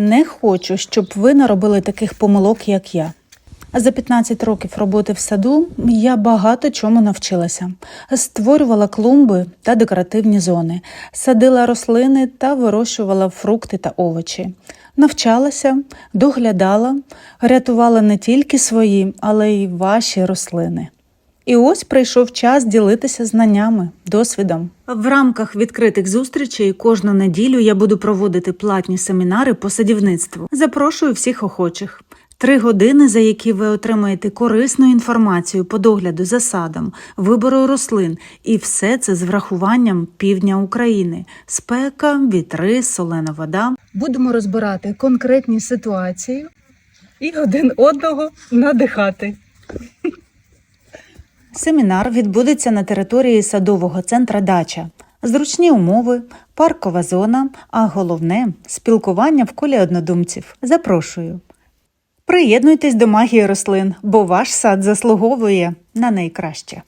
Не хочу, щоб ви наробили таких помилок, як я. За 15 років роботи в саду я багато чому навчилася. Створювала клумби та декоративні зони, садила рослини та вирощувала фрукти та овочі. Навчалася, доглядала, рятувала не тільки свої, але й ваші рослини. І ось прийшов час ділитися знаннями, досвідом. В рамках відкритих зустрічей кожну неділю я буду проводити платні семінари по садівництву. Запрошую всіх охочих. Три години, за які ви отримаєте корисну інформацію по догляду за садом, вибору рослин, і все це з врахуванням півдня України: спека, вітри, солена вода. Будемо розбирати конкретні ситуації і один одного надихати. Семінар відбудеться на території садового центра Дача. Зручні умови, паркова зона, а головне спілкування в колі однодумців. Запрошую. Приєднуйтесь до магії рослин, бо ваш сад заслуговує на найкраще.